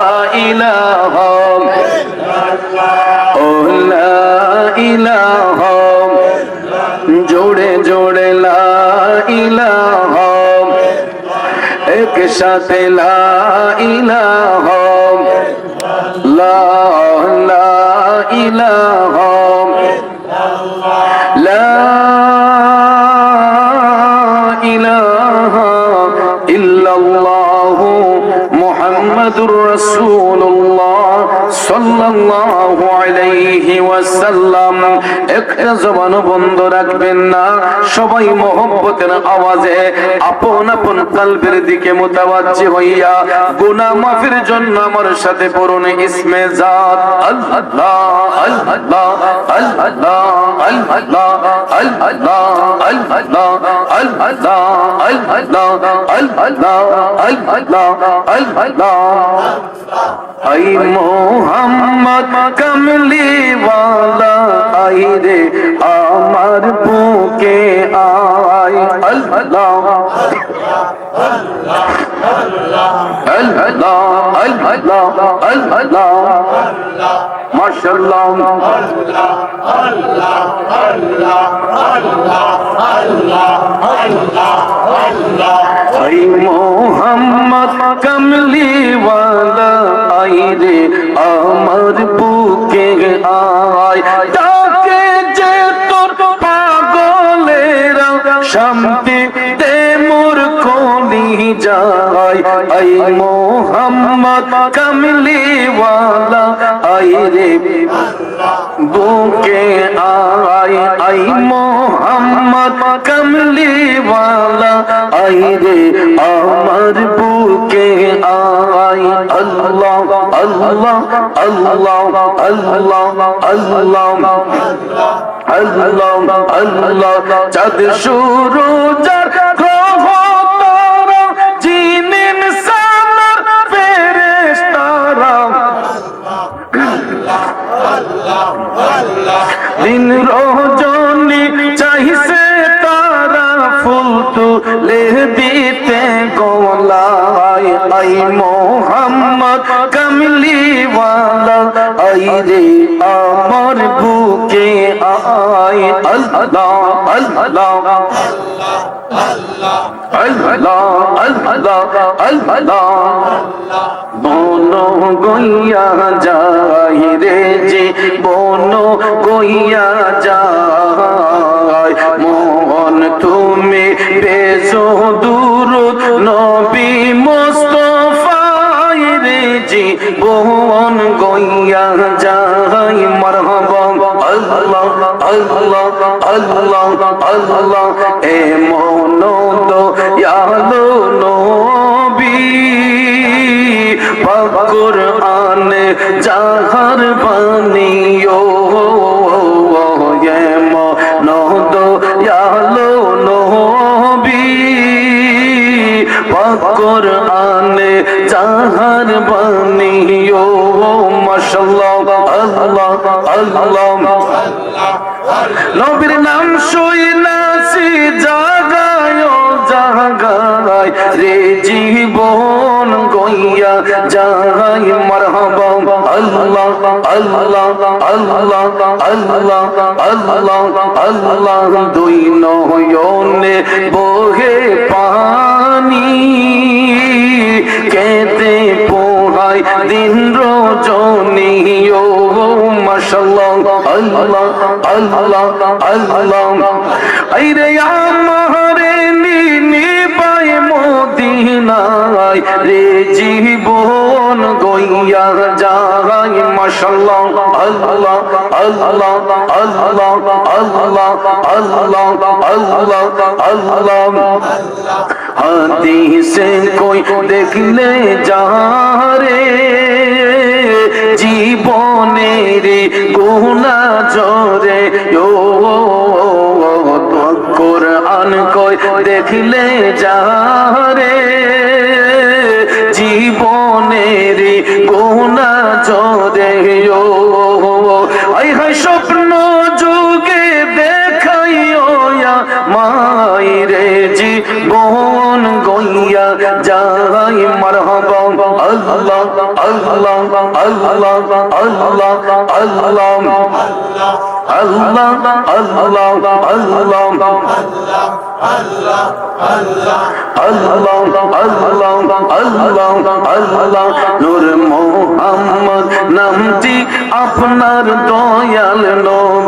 إله ও লা ইলাহা জোড়ে জোড়ে লা ইলাহা এক সাথে লা ইলাহা محمد رسول সাল্লাল্লাহু আলাইহি ওয়াসাল্লাম একটা জবান বন্ধ রাখবেন না সবাই মোহব্বতের আওয়াজে আপন আপন কলবের দিকে মুতাওয়াজ্জি হইয়া গুনাহ মাফির জন্য আমার সাথে পড়ুন ইসমে জাত আল্লাহ আল্লাহ আল্লাহ আল্লাহ আল্লাহ আল্লাহ আল্লাহ আল্লাহ আল্লাহ আল্লাহ আই মোহাম্মদ কমলিওয়ালা আইরে আমার বুকে আয়। আল্লাহ মাশাল্লাহ মোহাম্মদ কমলিওয়ালা আইরে আমার বুকে আই মোহাম্মদ কমলি ওয়ালা আই রে বুকে আয়, আই মোহাম্মদ কমলি ওয়ালা আই রে আমার বুকে আয়। আল্লাহ আল্লাহ আল্লাহ আল্লাহ আল্লাহ আল্লাহ আল্লাহ চাঁদ শুরু যার দিন রজনী চাইছে তারা ফুল তুলে দিতে গোলায় আই মোহাম্মদ কমলি আই রে আমার বুকে আয়। আল্লাহ আল্লাহ। বনো গইয়া যাই রে যে বনো গইয়া যায় মোহন তুমি বেজো দূর নবী মোস্তফাই রে যে বন গইয়া মারহাবা আল্লাহ আল্লাহ আল্লাহ এ মন তো ইয়ালো নবী পাকুর আনে যাহার বানিও কোরআনে যাহার বাণী ও মাশাআল্লাহ আল্লাহ আল্লাহ নবীর নাম শুইলাছি জাগায় জাগায়। রে জীবন গইয়া যাই মারহাবা। আল্লাহ আল্লাহ আল্লাহ আল্লাহ আল্লাহ আল্লাহ, দুই নয়নে বহে পানি কেতে পোহাই দিন রজনী ও মাশাআল্লাহ, আল্লাহ আল্লাহ আল্লাহ। আইরে আমারে নিনি পায় মদিনায়, রে জীবন মাশাল্লাহ আল্লাহ আল্লাহ আল্লাহ আল্লাহ আল্লাহ আল্লাহ। আল্লাহ হাদিসে কই দেখলে যাহারে, জীবনের গুনা জরে, ও কোরআন কই দেখলে যাহারে মনেরি গুনা জোরে ও হাই স্বপ্ন জো যাই মারহাবা আল্লাহ আল্লাহ আল্লাহ আল্লাহ আল্লাহ আল্লাহ আল্লাহ আল্লাহ আল্লাহ আল্লাহ নূর মোহাম্মদ নামটি আপনার দয়াল নবী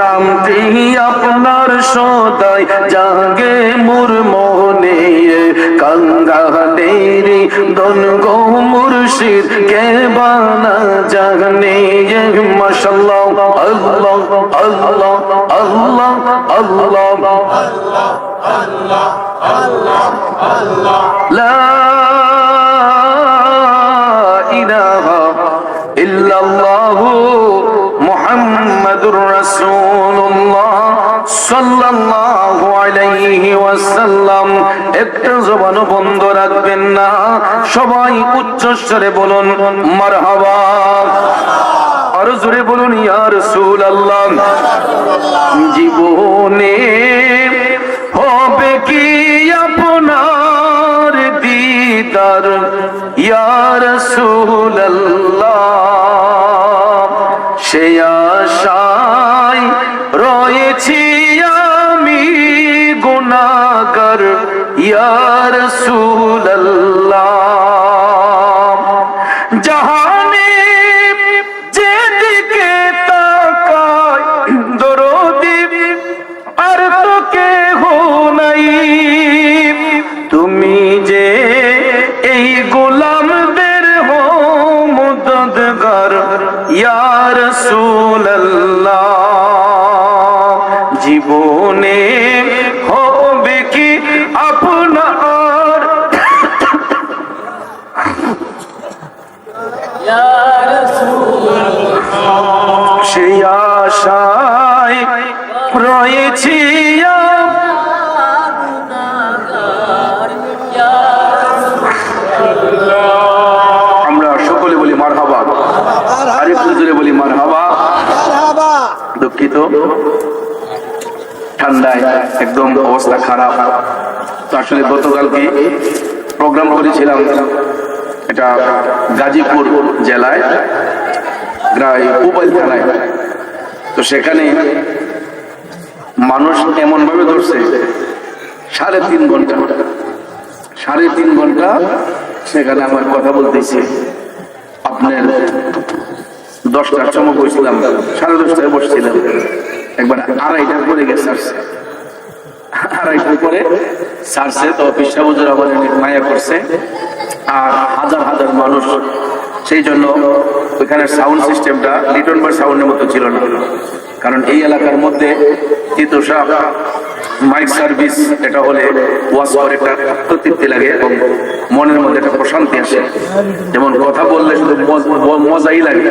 নামটি আপনার সদাই, জাগে মোর মনে কঙ্গালের দন গো মুর্শিদ, কে বানা জাগনে মশাল্লাহ, আল্লাহ আল্লাহ আল্লাহ আল্লাহ আল্লাহ আল্লাহ আল্লাহ আল্লাহ। আর জোরে বলুন ইয়া রাসূলুল্লাহ জীবনে হবে কি আপনার দিদার? ইয়া রাসূলুল্লাহ ইয়ার জাহানে যেদিকে তাকায়, দরদি আর তো কেহ নাই। তুমি যে এই গোলামদের হো মুদদগার ইয়ার সুল্লাহ জীবনে হবে সেই আশায় রয়েছি আমরা সকলে বলি মার হাবা আরেকটু জোরে বলি মার হাবা দুঃখিত। ঠান্ডায় একদম অবস্থা খারাপ। তো আসলে গতকালকে প্রোগ্রাম করেছিলাম। এটা গাজীপুর জেলায় উপাইল থানায় তো সেখানে মানুষ এমন ভাবে ধরছে, সাড়ে তিন ঘণ্টা। সাড়ে তিন ঘণ্টা সেখানে আমার কথা বলতেছি। আপনার দশটার সময় বসছিলাম, সাড়ে দশটায় বসছিলাম। একবার আড়াইটার পরে গেছে আসছে আড়াইটার পরে সারছে তো পিসাবুজুর আবার অনেক মায়া করছে। আর হাজার হাজার মানুষ। সেই জন্য ওইখানে সাউন্ড সিস্টেমটা লিটন বার সাউন্ডের মতো ছিল না। কারণ এই এলাকার মধ্যে তিতুষা মাইক সার্ভিস এটা হলে ওয়াশ করে একটা তৃপ্তি লাগে এবং মনের মধ্যে একটা প্রশান্তি আসে। যেমন কথা বললে শুধু মজ- মজাই লাগে,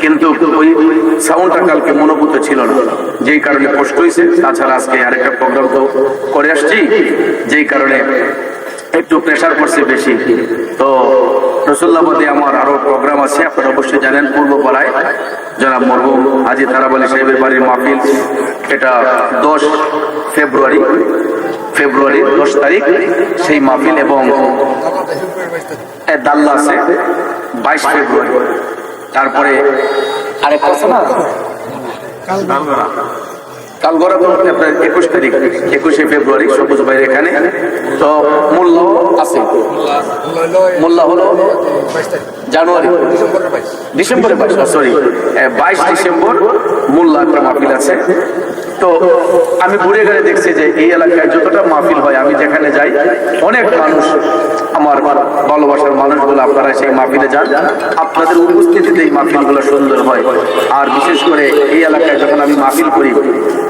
কিন্তু ওই সাউন্ডটা কালকে মনোভূত ছিল না। যেই কারণে কষ্ট হয়েছে তাছাড়া আজকে আরেকটা প্রোগ্রাম তো করে আসছি। যেই কারণে একটু প্রেশার পড়ছে বেশি। তো রসুল্লাবাদে আমার আরও প্রোগ্রাম আছে আপনারা অবশ্যই জানেন পূর্বপাড়ায়। জনাব মরহুম হাজি তারাব আলী সাহেবের বাড়ির মাহফিল। এটা দশ ফেব্রুয়ারি ফেব্রুয়ারি দশ তারিখ। সেই মাহফিল এবং দাল্লা আছে বাইশ ফেব্রুয়ারি। তারপরে আরেকটা আছে না? কালগড়া আপনার একুশ তারিখ একুশে ফেব্রুয়ারি সবুজ ভাইয়ের এখানে তো মূল্য আছে। মূল্য হলো জানুয়ারি। ডিসেম্বরে বাইশ। সরি বাইশ ডিসেম্বর মূল্য একটা মাহফিল আছে। তো আমি ঘুরে ঘুরে দেখছি যে এই এলাকায় যতটা মাহফিল হয়, আমি যেখানে যাই, অনেক মানুষ আমার ভালোবাসার মানুষগুলো আপনারা সেই মাহফিলে যান। আপনাদের উপস্থিতিতে এই মাহফিলগুলো সুন্দর হয়। আর বিশেষ করে এই এলাকায় যখন আমি মাহফিল করি,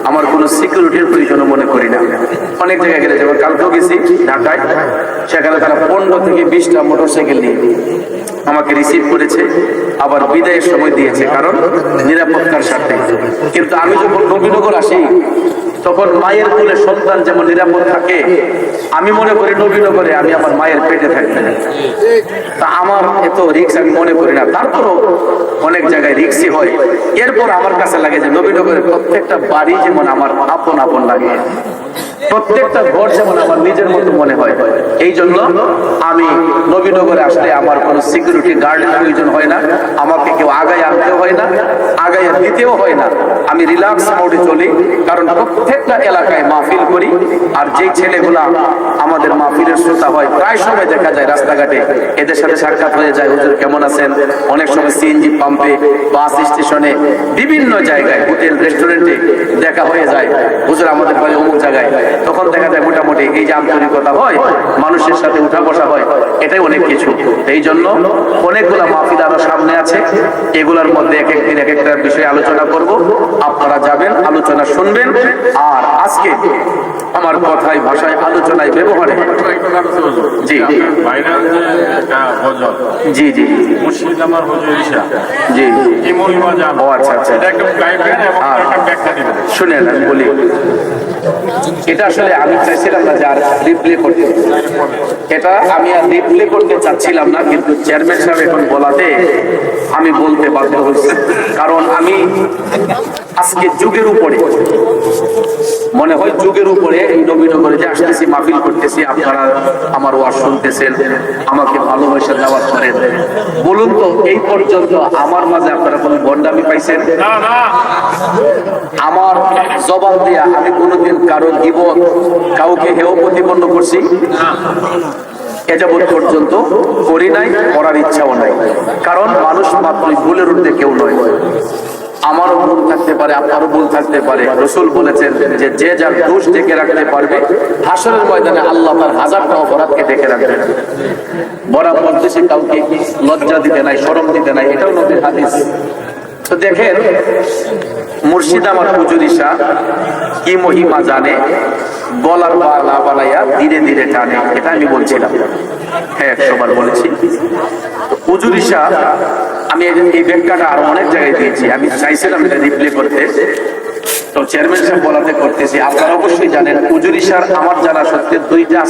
আমার কোনো সিকিউরিটির প্রয়োজনও মনে করি না। অনেক জায়গায় গেলে যেমন কালকেও গেছি ঢাকায়, সেখানে তারা পনেরো থেকে বিশটা মোটর সাইকেল নিয়ে আমাকে রিসিভ করেছে। আবার বিদায়ের সময় দিয়েছে, কারণ নিরাপত্তার স্বার্থে। কিন্তু আমি যখন নবীনগর আসি, তখন মায়ের কোলে সন্তান যেমন নিরাপদ থাকে, আমি মনে করি নবীনগরে আমি আমার মায়ের পেটে থাকি তা আমার এত রিক্স আমি মনে করি না। তারপরও অনেক জায়গায় রিক্সই হয়। এরপর আমার কাছে লাগে যে নবীনগরের প্রত্যেকটা বাড়ি যেমন আমার আপন আপন লাগে। প্রত্যেকটা ঘর যেমন আমার নিজের মতো মনে হয় এই জন্য আমি নবীনগরে আসলে আমার কোনো সিকিউরিটি গার্ডের প্রয়োজন হয় না, আমাকে কেউ আগায় আনতেও হয় না, আগায় দিতেও হয় না। আমি রিল্যাক্স মোডে চলি, কারণ প্রত্যেকটা এলাকায় মাহফিল করি, আর যেই ছেলেগুলা আমাদের মাহফিলের শ্রোতা হয়, প্রায় সময় দেখা যায় রাস্তাঘাটে, এদের সাথে সাক্ষাৎ হয়ে যায়, হুজুর কেমন আছেন? অনেক সময় সিএনজি পাম্পে বাস স্টেশনে বিভিন্ন জায়গায় হোটেল রেস্টুরেন্টে দেখা হয়ে যায়, হুজুর আমাদের বাড়ি অমুক জায়গায়। তখন দেখা যায় মোটামুটি এই যে আন্তরিকতা হয় মানুষের সাথে উঠা বসা হয় এটাই অনেক কিছু। এই জন্য অনেকগুলা মাহফিল আরও সামনে আছে এগুলোর মধ্যে এক একদিন এক একটা বিষয়ে আলোচনা করব। আপনারা যাবেন আলোচনা শুনবেন আর আজকে আমার কথায় ভাষায় আলোচনায় ব্যবহারে। জি। ভাইরাল জি জি। মুর্শিদ আমার হুজুর জি। এই মহিমা ও আচ্ছা আচ্ছা। এটা একটু গাইবেন এবং। একটা ব্যাখ্যা দিবেন। শুনেন বলি। এটা আসলে আমি চাইছিলাম না যে আর রিপ্লে করতে। এটা আমি আর রিপ্লে করতে চাচ্ছিলাম না, কিন্তু চেয়ারম্যান সাহেব এখন বলাতে আমি বলতে বাধ্য হয়েছি। কারণ আমি আজকে যুগের উপরে, মনে হয় যুগের উপরে এই নবীনগরে যে আসতেছি করতেছি, আপনারা আমার ওয়াজ শুনতেছেন, আমাকে করেন বলুন তো, এই পর্যন্ত আমার মাঝে আপনারা কোনো বন্ডামি পাইছেন? আমার জবাব দিয়া আমি কোনোদিন কারও জীবন কাউকে হেও প্রতিপন্ন করছি, এ যাবৎ পর্যন্ত করি নাই, করার ইচ্ছাও নাই। কারণ মানুষ মাত্রই ভুলের ঊর্ধ্বে কেউ নয়। আমারও ভুল থাকতে পারে, আপনারও ভুল থাকতে পারে। রসুল বলেছেন যে যে যার দোষ ডেকে রাখতে পারবে, হাসরের ময়দানে আল্লাহ তার হাজারটা অপরাধকে ডেকে রাখবেন। বরাবর দেশে কাউকে লজ্জা দিতে নাই, শরম দিতে নাই, এটাও নদীর হাদিস। তো দেখেন, মুর্শিদ আমার পুজুরিশা কি মহিমা জানে, গলার বালা বালাইয়া ধীরে ধীরে টানে, এটা আমি বলছিলাম। হ্যাঁ একশোবার বলেছি। পুজুরিশা আমি এই- এই ব্যাখ্যাটা আরও অনেক জায়গায় দিয়েছি। আমি চাইছিলাম এটা রিপ্লে করতে। তো চেয়ারম্যান সাহেব বলাতে করতেছি, আপনারা অবশ্যই জানেন পুজুরিশার আমার জানা সত্যি দুইটা